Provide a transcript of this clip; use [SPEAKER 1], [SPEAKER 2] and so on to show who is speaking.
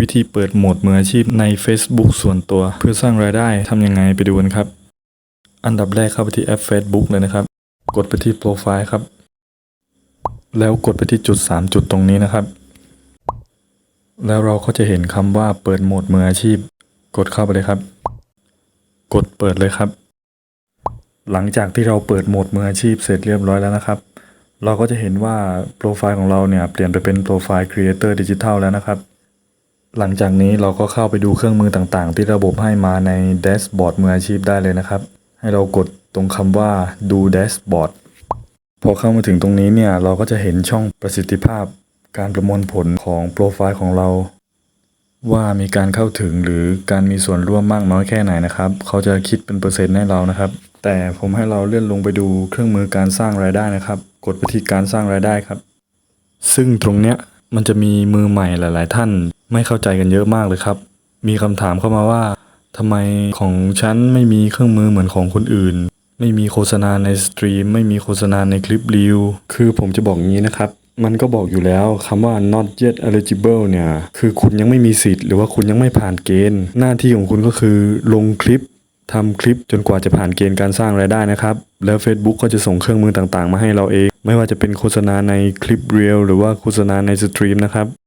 [SPEAKER 1] วิธีเปิดโหมดมืออาชีพใน Facebook ส่วนตัว เพื่อสร้างรายได้ทำยังไงไปดูกันครับ อันดับแรกเข้าไปที่แอป Facebook เลยนะครับ กดไปที่โปรไฟล์ครับ แล้วกดไปที่จุด 3 จุดตรงนี้นะครับ แล้วเราก็จะเห็นคำว่าเปิดโหมดมืออาชีพ กดเข้าไปเลยครับ กดเปิดเลยครับ หลังจากที่เราเปิดโหมดมืออาชีพเสร็จเรียบร้อยแล้วนะครับเราก็จะเห็นว่าโปรไฟล์ของเราเนี่ยเปลี่ยนไปเป็นโปรไฟล์ Creator Digital แล้วนะครับ หลังจากนี้เราก็เข้าไปดูเครื่องมือต่างๆ ที่ระบบให้มาในแดชบอร์ดมืออาชีพได้เลยนะครับ ให้เรากดตรงคำว่าดูแดชบอร์ดพอเข้ามาถึงตรงนี้เนี่ยเราก็จะเห็นช่องประสิทธิภาพ การประมวลผลของโปรไฟล์ของเรา ว่ามีการเข้าถึงหรือการมีส่วนร่วมมากน้อยแค่ไหนนะครับ เขาจะคิดเป็นเปอร์เซ็นต์ให้เรานะครับ แต่ผมให้เราเลื่อนลงไปดูเครื่องมือการสร้างรายได้นะครับ กดไปที่การสร้างรายได้ครับ ซึ่งตรงเนี้ยมันจะมีมือใหม่หลาย ๆ ท่าน ไม่เข้าใจกันเยอะมากเลยครับ มีคำถามเข้ามาว่าทำไมของฉันไม่มีเครื่องมือเหมือนของคนอื่น ไม่มีโฆษณาในสตรีม ไม่มีโฆษณาในคลิปรีวคือผมจะบอกงี้นะครับ มันก็บอกอยู่แล้วคำว่า not yet eligible เนี่ย คือคุณยังไม่มีสิทธิ์หรือว่าคุณยังไม่ผ่านเกณฑ์ หน้าที่ของคุณก็คือลงคลิปทำคลิปจนกว่าจะผ่านเกณฑ์การสร้างรายได้นะครับ แล้ว Facebook ก็จะส่งเครื่องมือต่างๆ มาให้เราเอง ไม่ว่าจะเป็นโฆษณาในคลิปเรียลหรือว่าโฆษณาในสตรีมนะครับ